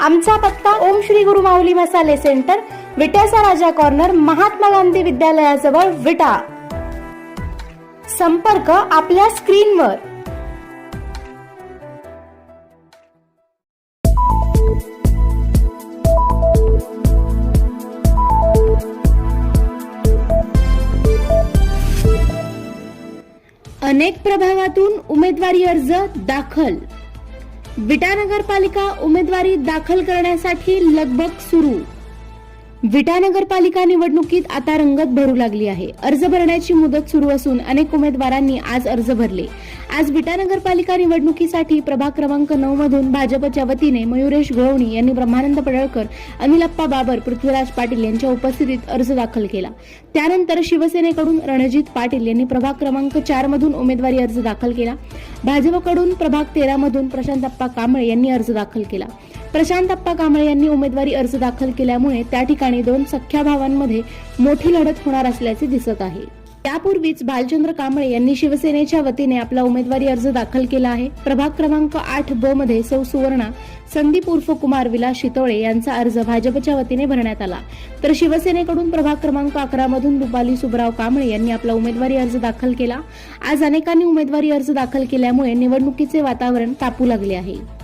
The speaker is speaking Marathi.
आमचा पत्ता ओम श्री गुरु माऊली मसाले सेंटर विट्याचा राजा कॉर्नर महात्मा गांधी विद्यालयाजवळ विटा. संपर्क आपल्या स्क्रीनवर. अनेक प्रभागातून उमेदवारी अर्ज दाखल. विटा नगरपालिका उमेदवारी दाखल करण्यासाठी लगबग सुरू. विटा नगरपालिका निवडणुकीत आता रंगत भरू लागली आहे. अर्ज भरण्याची मुदत सुरू असून अनेक उमेदवारांनी आज अर्ज भरले. आज विटा नगरपालिका निवडणुकीसाठी प्रभाग क्रमांक नऊ मधून भाजपच्या वतीने मयुरेश गवळणी यांनी ब्रह्मानंद पडळकर अनिलप्पा बाबर पृथ्वीराज पाटील यांच्या उपस्थितीत अर्ज दाखल केला. त्यानंतर शिवसेनेकडून रणजित पाटील यांनी प्रभाग क्रमांक चार मधून उमेदवारी अर्ज दाखल केला. भाजपकडून प्रभाग तेरा मधून प्रशांतप्पा कांबळे यांनी अर्ज दाखल केला. प्रशांतप्पा कांबळे यांनी उमेदवारी अर्ज दाखल केल्यामुळे त्या ठिकाणी दोन सख्या भावांमध्ये मोठी लढत होणार असल्याचे दिसत आहे. त्यापूर्वीच भालचंद्र कांबळे यांनी शिवसेनेच्या वतीने आपला उमेदवारी अर्ज दाखल केला आहे. प्रभाग क्रमांक आठ ब मध्ये सौ सुवर्णा संदीप उर्फ कुमार विलास शितोळे यांचा अर्ज भाजपच्या वतीने भरण्यात आला. तर शिवसेनेकडून प्रभाग क्रमांक अकरा मधून रुपाली सुबराव कांबळे यांनी आपला उमेदवारी अर्ज दाखल केला. आज अनेकांनी उमेदवारी अर्ज दाखल केल्यामुळे निवडणुकीचे वातावरण तापू लागले आहे.